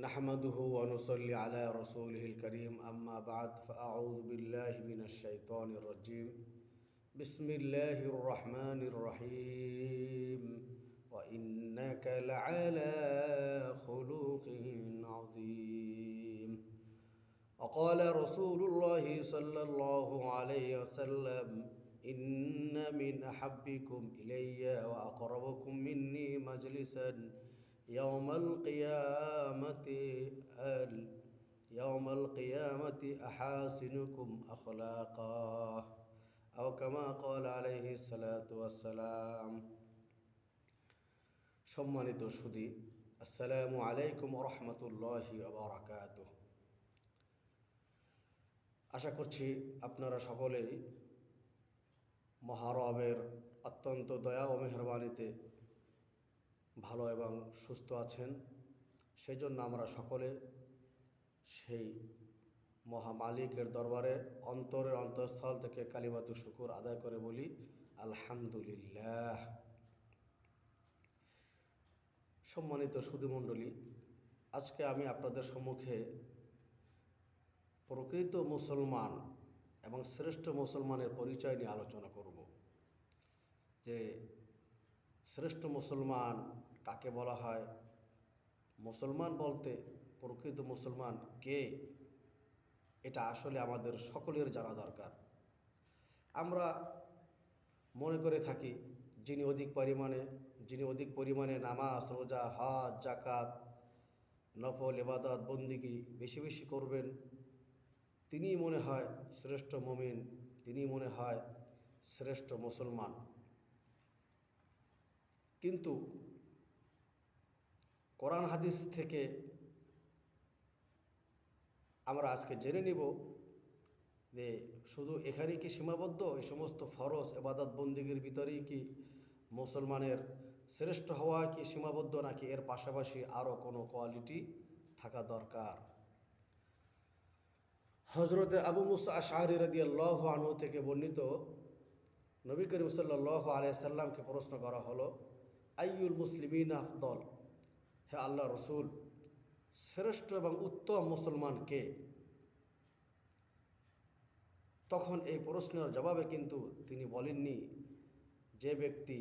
نحمده ونصلي على رسوله الكريم أما بعد فأعوذ بالله من الشيطان الرجيم. بسم الله الرحمن الرحيم. وإنك لعلى خلق عظيم. وقال رسول الله صلى الله عليه وسلم إن من أحبكم إلي وأقربكم مني مجلسا يوم القيامة ال يوم القيامة أحاسنكم أخلاقا أو كما قال عليه الصلاة والسلام সম্মানিত সুদী আসসালামু আলাইকুম রহমতুল্লাহি আবরাকাত আশা করছি আপনারা সকলেই মহারবের অত্যন্ত দয়া ও মেহরবানিতে ভালো এবং সুস্থ আছেন। সেই জন্য আমরা সকলে সেই মহামালিকের দরবারে অন্তরের অন্তঃস্থল থেকে কালিমাতু শুকুর আদায় করে বলি, আলহামদুলিল্লাহ। সম্মানিত সুধীমণ্ডলী, আজকে আমি আপনাদের সম্মুখে প্রকৃত মুসলমান এবং শ্রেষ্ঠ মুসলমানের পরিচয় নিয়ে আলোচনা করব। যে শ্রেষ্ঠ মুসলমান কাকে বলা হয়? মুসলমান বলতে প্রকৃত মুসলমান কে? এটা আসলে আমাদের সকলের জানা দরকার। আমরা মনে করে থাকি যিনি অধিক পরিমাণে, যিনি অধিক পরিমাণে নামাজ, রোজা, হজ জাকাত নফল এবাদত বন্দিগি বেশি বেশি করবেন, তিনিই মনে হয় শ্রেষ্ঠ মমিন তিনি মনে হয় শ্রেষ্ঠ মুসলমান। কিন্তু কোরআন হাদিস থেকে আমরা আজকে জেনে নিব যে শুধু এখানেই কি সীমাবদ্ধ? এই সমস্ত ফরজ এবাদত বন্দিগির ভিতরেই কি মুসলমানের শ্রেষ্ঠ হওয়া কি সীমাবদ্ধ, নাকি এর পাশাপাশি আরও কোনো কোয়ালিটি থাকা দরকার? হজরতে আবু মুসা আশাহরি রদি আল্লাহ আনহু থেকে বর্ণিত নবী করিম সাল্লাহ আলিয়াল্লামকে প্রশ্ন করা হলো আইয়ুল মুসলিমিন আফদল? হে আল্লাহ রসুল, শ্রেষ্ঠ এবং উত্তম মুসলমান কে? তখন এই প্রশ্নের জবাবে কিন্তু তিনি বলেননি, যে ব্যক্তি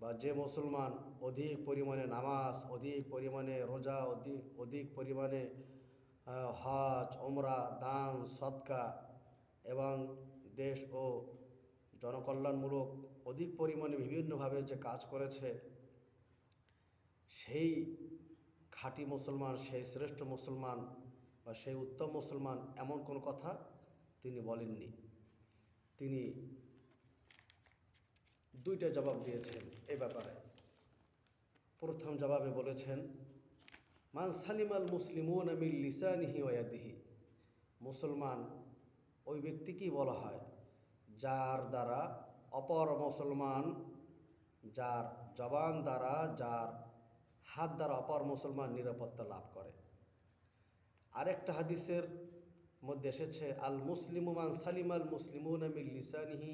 বা যে মুসলমান অধিক পরিমাণে নামাজ, অধিক পরিমাণে রোজা অধিক অধিক পরিমাণে হজ ওমরা দান, সৎকা এবং দেশ ও জনকল্যাণমূলক, অধিক পরিমাণে বিভিন্নভাবে যে কাজ করেছে, সেই খাঁটি মুসলমান, সেই শ্রেষ্ঠ মুসলমান বা সেই উত্তম মুসলমান এমন কোনো কথা তিনি বলেননি। তিনি দুইটা জবাব দিয়েছেন এ ব্যাপারে। প্রথম জবাবে বলেছেন, মান সালিমাল মুসলিমুন ওয়াদিহি মুসলমান ওই ব্যক্তিকেই বলা হয় যার দ্বারা অপর মুসলমান, যার জবান দ্বারা, যার হাত দ্বারা অপর মুসলমান নিরাপত্তা লাভ করে। আরেকটা হাদিসের মধ্যে এসেছে, আল মুসলিমুমান সালিম আল মুসলিমুন লিসানিহি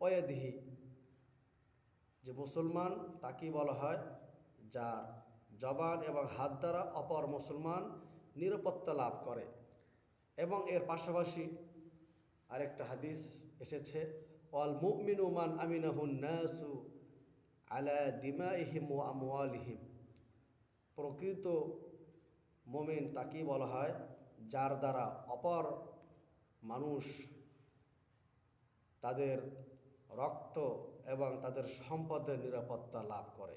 ওয়াদিহি যে মুসলমান তাকেই বলা হয় যার জবান এবং হাত দ্বারা অপর মুসলমান নিরাপত্তা লাভ করে। এবং এর পাশাপাশি আরেকটা হাদিস এসেছে, ওয়াল মুমিনুমান আমিনাহুন নাসু আলা দিমাইহিম ও আমওয়ালিহিম। প্রকৃত মোমেন তাকেই বলা হয় যার দ্বারা অপর মানুষ তাদের রক্ত এবং তাদের সম্পদের নিরাপত্তা লাভ করে।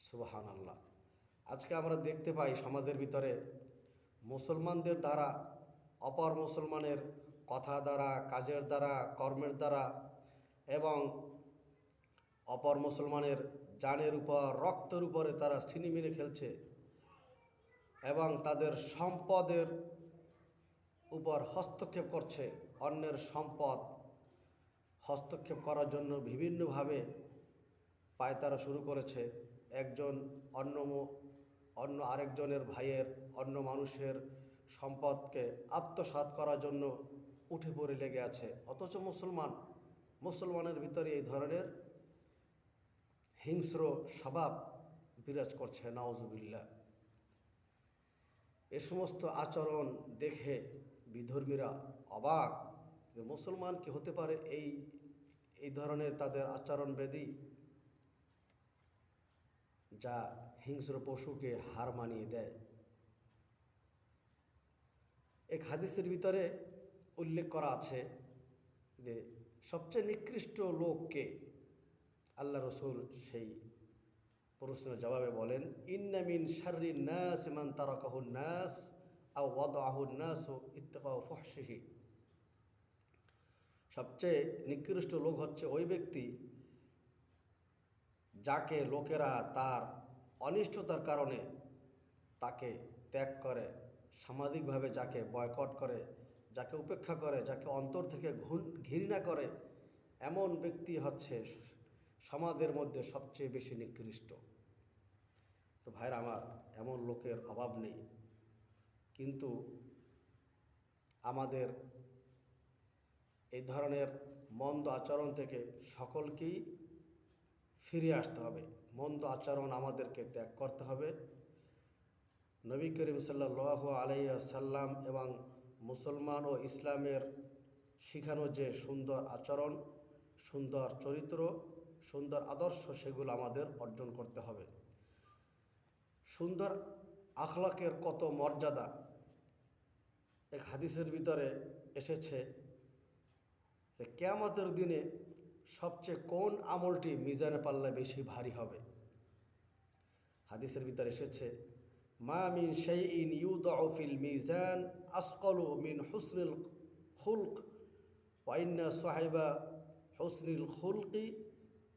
সুবাহান আল্লাহ আজকে আমরা দেখতে পাই সমাজের ভিতরে মুসলমানদের দ্বারা অপর মুসলমানের কথা দ্বারা, কাজের দ্বারা, কর্মের দ্বারা এবং অপর মুসলমানের জানের উপর, রক্তের উপরে তারা ছিনি মেরে খেলছে এবং তাদের সম্পদের উপর হস্তক্ষেপ করছে। অন্যের সম্পদ হস্তক্ষেপ করার জন্য বিভিন্নভাবে পায়তারা শুরু করেছে। একজন অন্য অন্য আরেকজনের ভাইয়ের, অন্য মানুষের সম্পদকে আত্মসাত করার জন্য উঠে পড়ে লেগে আছে। অথচ মুসলমান, মুসলমানের ভিতরে এই ধরনের হিংস্র স্বভাব বিরাজ করছে নওয়াজুবিল্লা এ সমস্ত আচরণ দেখে বিধর্মীরা অবাক যে মুসলমান কি হতে পারে এই এই ধরনের তাদের আচরণ বেদি যা হিংস্র পশুকে হার মানিয়ে দেয়। এক হাদিসের ভিতরে উল্লেখ করা আছে যে সবচেয়ে নিকৃষ্ট লোককে আল্লাহ রসুল সেই প্রশ্নের জবাবে বলেন ইন্নামিন শাররি নাস মান তারাকাহু নাস আও ওয়াদাহু নাস ইত্তাকাউ ফহশিহি। সবচেয়ে নিকৃষ্ট লোক হচ্ছে ওই ব্যক্তি যাকে লোকেরা তার অনিষ্টতার কারণে তাকে ত্যাগ করে, সামাজিকভাবে যাকে বয়কট করে যাকে উপেক্ষা করে, যাকে অন্তর থেকে ঘুণ- করে, এমন ব্যক্তি হচ্ছে সমাজের মধ্যে সবচেয়ে বেশি নিকৃষ্ট। তো ভাইরা আমার, এমন লোকের অভাব নেই। কিন্তু আমাদের এই ধরনের মন্দ আচরণ থেকে সকলকেই ফিরে আসতে হবে। মন্দ আচরণ আমাদেরকে ত্যাগ করতে হবে। নবী করিম সাল্লাহ আলাইসাল্লাম এবং মুসলমান ও ইসলামের শিখানো যে সুন্দর আচরণ, সুন্দর চরিত্র, সুন্দর আদর্শ সেগুলো আমাদের অর্জন করতে হবে। সুন্দর আখলাকের কত মর্যাদা। এক হাদিসের ভিতরে এসেছে যে কেয়ামতের দিনে সবচেয়ে কোন আমলটি মিজানে পাল্লায় বেশি ভারী হবে। হাদিসের ভিতরে এসেছে মা মিন শাইইন ইউদাউ ফিল মিজান আসকালু মিন হুসনিল খুলক ওয়াইন্না সাহিবা হুসনিল খুলকি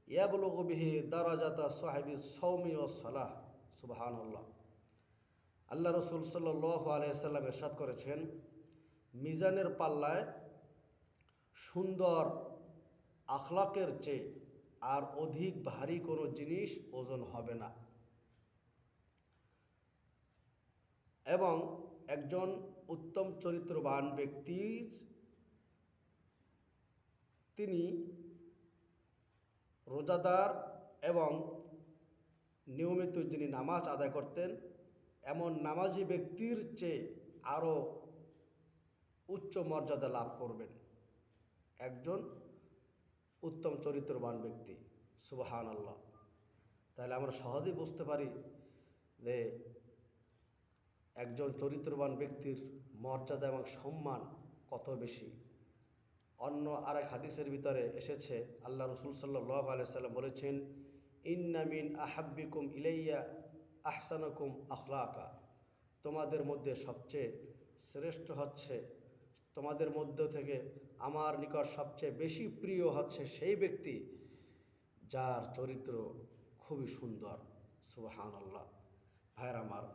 ইয়াবলুগু বিহি দারাজাতা সাহিবি সৌমি ও সালাহ। সুবহানাল্লাহ। আল্লাহ রসুল সাল্লাহ আলাইসাল্লাম এরশাদ করেছেন, মিজানের পাল্লায় সুন্দর আখলাকের চেয়ে আর অধিক ভারী কোনো জিনিস ওজন হবে না। এবং একজন উত্তম চরিত্রবান ব্যক্তির তিনি রোজাদার এবং নিয়মিত যিনি নামাজ আদায় করতেন, এমন নামাজি ব্যক্তির চেয়ে আরও উচ্চ মর্যাদা লাভ করবেন। একজন উত্তম চরিত্রবান ব্যক্তি সুবাহান আল্লাহ তাহলে আমরা সহজেই বুঝতে পারি যে একজন চরিত্রবান ব্যক্তির মর্যাদা এবং সম্মান কত বেশি? অন্য আরেক হাদিসের ভিতরে এসেছে, আল্লাহ রসুল সাল্লাহ আলাইসাল্লাম বলেছেন ইন্নামিন আহাব্বিকুম ইলাইয়া আহসানকুম আখলাকা। তোমাদের মধ্যে সবচেয়ে শ্রেষ্ঠ হচ্ছে, তোমাদের মধ্য থেকে আমার নিকট সবচেয়ে বেশি প্রিয় হচ্ছে সেই ব্যক্তি যার চরিত্র খুবই সুন্দর। সুবাহান আল্লাহ ভাইয়ের আমার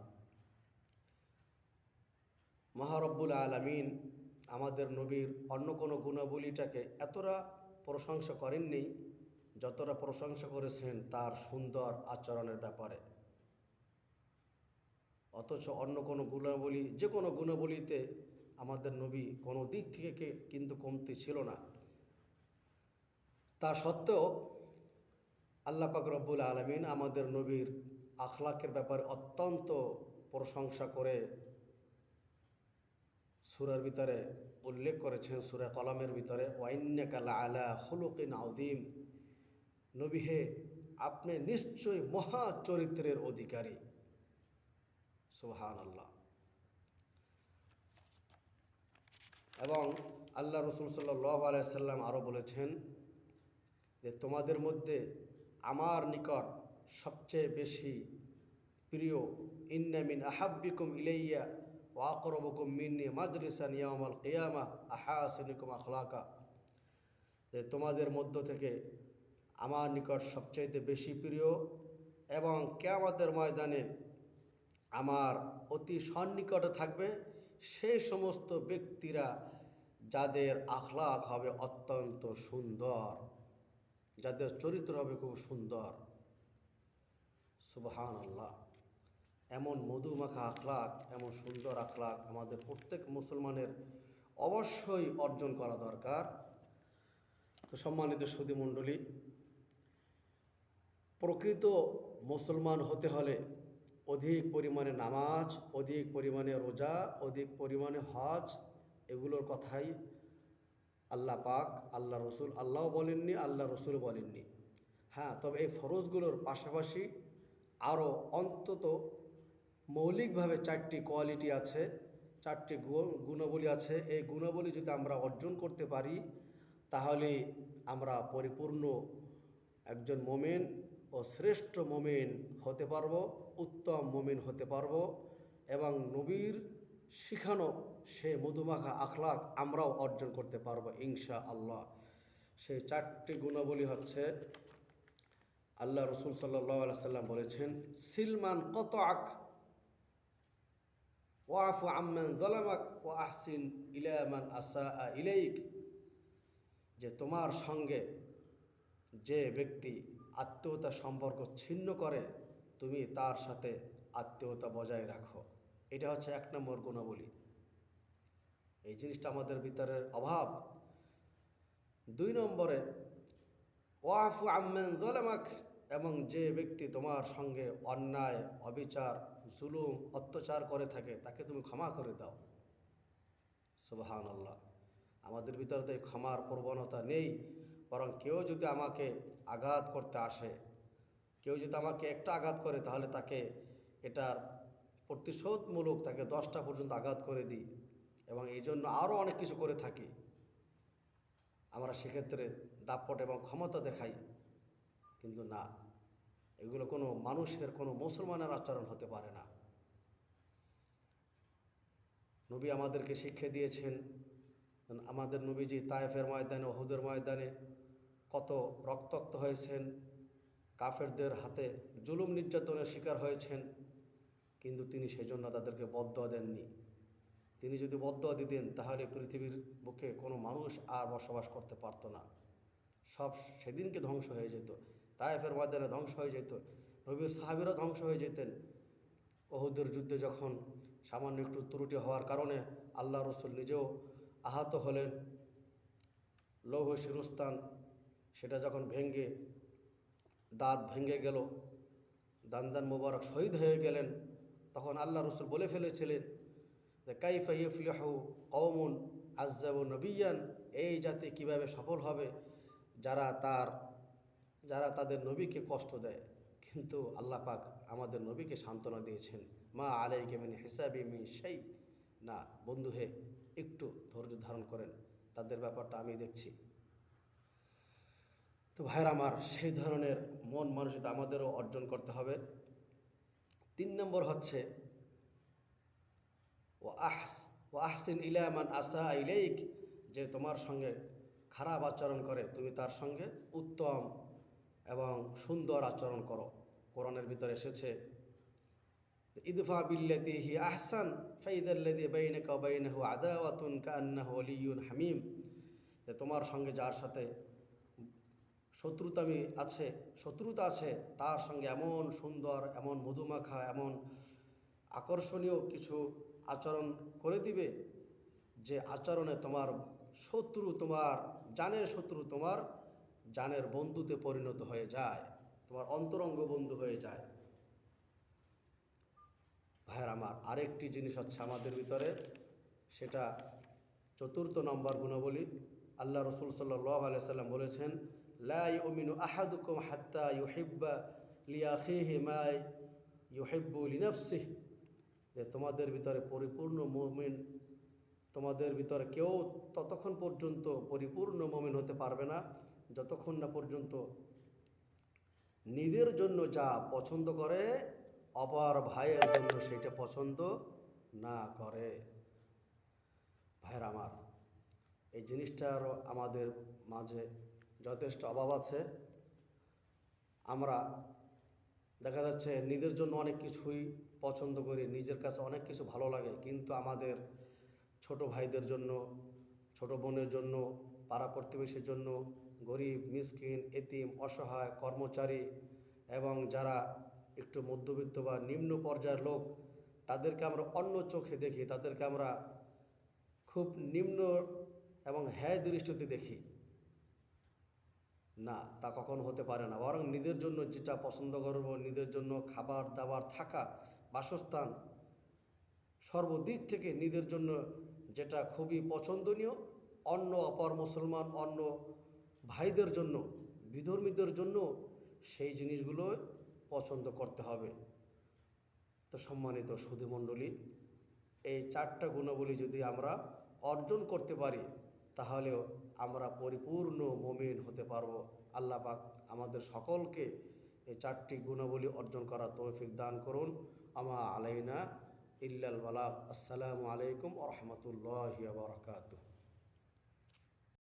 মহারব্বুল আলমিন আমাদের নবীর অন্য কোনো গুণাবলীটাকে এতটা প্রশংসা করেননি যতটা প্রশংসা করেছেন তার সুন্দর আচরণের ব্যাপারে। অথচ অন্য কোনো গুণাবলী, যে কোনো গুণাবলীতে আমাদের নবী কোনো দিক থেকে কিন্তু কমতি ছিল না। তা সত্ত্বেও আল্লাহ পাক রব্বুল আলমিন আমাদের নবীর আখলাকের ব্যাপারে অত্যন্ত প্রশংসা করে সুরার ভিতরে উল্লেখ করেছেন, সুরা কলমের ভিতরে ওয়াইন্যাকাল আলা হুলুকিন আউদিম নবী হে, আপনি নিশ্চয়ই মহা চরিত্রের অধিকারী। সুহান আল্লাহ এবং আল্লাহ রসুল সাল্লাহ আলাইসাল্লাম আরও বলেছেন যে, তোমাদের মধ্যে আমার নিকট সবচেয়ে বেশি প্রিয় ইন্নামিন আহাব্বিকুম ইলাইয়া ওয়াকরবকুম মিন্নি মাজরিসান ইয়ামাল কিয়ামা, আহাসিনিকুম আখলাকা। যে তোমাদের মধ্য থেকে আমার নিকট সবচাইতে বেশি প্রিয় এবং কেয়ামতের ময়দানে আমার অতি সন্নিকটে থাকবে সেই সমস্ত ব্যক্তিরা যাদের আখলাক হবে অত্যন্ত সুন্দর, যাদের চরিত্র হবে খুব সুন্দর। সুবহান আল্লাহ এমন মধুমাখা আখলাক এমন সুন্দর আখলাক আমাদের প্রত্যেক মুসলমানের অবশ্যই অর্জন করা দরকার। তো সম্মানিত সুদী মণ্ডলী, প্রকৃত মুসলমান হতে হলে অধিক পরিমাণে নামাজ, অধিক পরিমাণে রোজা, অধিক পরিমাণে হজ, এগুলোর কথাই আল্লাহ পাক, আল্লাহ রসুল আল্লাহও বলেননি, আল্লাহ রসুল বলেননি। হ্যাঁ তবে এই ফরজগুলোর পাশাপাশি আরও অন্তত মৌলিকভাবে চারটি কোয়ালিটি আছে, চারটি গুণাবলী আছে। এই গুণাবলী যদি আমরা অর্জন করতে পারি, তাহলে আমরা পরিপূর্ণ একজন মোমেন ও শ্রেষ্ঠ মোমেন হতে পারব, উত্তম মোমেন হতে পারব এবং নবীর শিখানো সে মধুমাখা আখলাক আমরাও অর্জন করতে পারব ইনশা আল্লাহ সেই চারটি গুণাবলী হচ্ছে, আল্লাহ রসুল সাল্লাহ সাল্লাম বলেছেন, সিলমান কত আক ওয়াফু আম্মান জলামাক ও আহসিন ইলামান আসা ইলাইক যে তোমার সঙ্গে যে ব্যক্তি আত্মীয়তা সম্পর্ক ছিন্ন করে, তুমি তার সাথে আত্মীয়তা বজায় রাখো। এটা হচ্ছে এক নম্বর গুণাবলী। এই জিনিসটা আমাদের ভিতরের অভাব। দুই নম্বরে, ওয়াফু আম্মেন জলামাক এবং যে ব্যক্তি তোমার সঙ্গে অন্যায়, অবিচার, জুলুম, অত্যাচার করে থাকে, তাকে তুমি ক্ষমা করে দাও। সুবহান আল্লাহ আমাদের ভিতরে তো ক্ষমার প্রবণতা নেই, বরং কেউ যদি আমাকে আঘাত করতে আসে, কেউ যদি আমাকে একটা আঘাত করে, তাহলে তাকে এটার প্রতিশোধমূলক তাকে দশটা পর্যন্ত আঘাত করে দিই এবং এই জন্য আরও অনেক কিছু করে থাকি। আমরা সেক্ষেত্রে দাপট এবং ক্ষমতা দেখাই, কিন্তু না। এগুলো কোনো মানুষের, কোনো মুসলমানের আচরণ হতে পারে না। নবী আমাদেরকে শিক্ষা দিয়েছেন, আমাদের নবীজি তায়েফের ময়দানে ওহুদের ময়দানে কত রক্তাক্ত হয়েছেন, কাফেরদের হাতে জুলুম নির্যাতনের শিকার হয়েছেন, কিন্তু তিনি সেজন্য তাদেরকে বদ্ধ দেননি। তিনি যদি বদ্ধ দিতেন, তাহলে পৃথিবীর বুকে কোনো মানুষ আর বসবাস করতে পারতো না। সব সেদিনকে ধ্বংস হয়ে যেত। তায়েফের ময়দানে ধ্বংস হয়ে যেত। নবীর সাহাবিরা ধ্বংস হয়ে যেতেন। ওহুদের যুদ্ধে যখন সামান্য একটু ত্রুটি হওয়ার কারণে আল্লাহ রসুল নিজেও আহত হলেন। লৌহ শিরস্তান সেটা যখন ভেঙ্গে দাঁত ভেঙ্গে গেল দান দান মোবারক শহীদ হয়ে গেলেন, তখন আল্লাহ রসুল বলে ফেলেছিলেন যে, কাইফা ইফলিহু কওমুন আজ্জাবু নবিয়ান, এই জাতি কীভাবে সফল হবে? যারা তার যারা তাদের নবীকে কষ্ট দেয়, কিন্তু আল্লাহ পাক আমাদের নবীকে সান্ত্বনা দিয়েছেন, মা আলাইকে মিন হিসাবি মিন সেই না, বন্ধু হে, একটু ধৈর্য ধারণ করেন, তাদের ব্যাপারটা আমি দেখছি। তো ভাইয়ের আমার, সেই ধরনের মন মানসিকতা আমাদেরও অর্জন করতে হবে। তিন নম্বর হচ্ছে, ও আহস, ও আহসিন ইলামান আসা ইলেইক যে তোমার সঙ্গে খারাপ আচরণ করে, তুমি তার সঙ্গে উত্তম এবং সুন্দর আচরণ করো। কোরআনের ভিতরে এসেছে, ইদফা বিল্লাতি হি আহসান ফাইদাল্লাদি বাইনাকা বাইনাহু আদাওয়াতুন কান্নাহু ওয়ালিয়ুন হামিম। যে তোমার সঙ্গে যার সাথে শত্রুতামি আছে, শত্রুতা আছে, তার সঙ্গে এমন সুন্দর, এমন মধুমাখা, এমন আকর্ষণীয় কিছু আচরণ করে দিবে যে আচরণে তোমার শত্রু, তোমার জানের শত্রু, তোমার জানের বন্ধুতে পরিণত হয়ে যায়, তোমার অন্তরঙ্গ বন্ধু হয়ে যায়। ভাইয়ের আমার আরেকটি জিনিস হচ্ছে আমাদের ভিতরে, সেটা চতুর্থ নম্বর গুণাবলী। আল্লাহ রসুল সাল্লাহ আলাইসাল্লাম বলেছেন, লা ইউমিনু আহাদুকুম হাত্তা ইউহিব্বা লিয়াখিহি মা ইউহিব্বু লিনাফসিহ। যে তোমাদের ভিতরে পরিপূর্ণ মুমিন, তোমাদের ভিতরে কেউ ততক্ষণ পর্যন্ত পরিপূর্ণ মমিন হতে পারবে না। যতক্ষণ না পর্যন্ত নিজের জন্য যা পছন্দ করে, অপর ভাইয়ের জন্য সেটা পছন্দ না করে। ভাইয়ের আমার, এই জিনিসটারও আমাদের মাঝে যথেষ্ট অভাব আছে। আমরা দেখা যাচ্ছে নিজের জন্য অনেক কিছুই পছন্দ করি, নিজের কাছে অনেক কিছু ভালো লাগে, কিন্তু আমাদের ছোট ভাইদের জন্য, ছোট বোনের জন্য, পাড়া প্রতিবেশীর জন্য গরিব, মিসকিন, এতিম, অসহায়, কর্মচারী এবং যারা একটু মধ্যবিত্ত বা নিম্ন পর্যায়ের লোক, তাদেরকে আমরা অন্য চোখে দেখি, তাদেরকে আমরা খুব নিম্ন এবং হ্যায় দৃষ্টিতে দেখি। না, তা কখনো হতে পারে না। বরং নিজের জন্য যেটা পছন্দ করব, নিজের জন্য খাবার দাবার থাকা, বাসস্থান সর্বদিক থেকে নিজের জন্য যেটা খুবই পছন্দনীয়, অন্য অপর মুসলমান, অন্য ভাইদের জন্য, বিধর্মীদের জন্য সেই জিনিসগুলো পছন্দ করতে হবে। তো সম্মানিত সুধীমণ্ডলী এই চারটা গুণাবলী যদি আমরা অর্জন করতে পারি, তাহলেও আমরা পরিপূর্ণ মমিন হতে পারব। আল্লাহ পাক আমাদের সকলকে এই চারটি গুণাবলী অর্জন করা তৌফিক দান করুন। আমা আলাইনা ইল্লাল বালাগ। আসসালামু আলাইকুম রহমতুল্লাহ বারকাতুহ।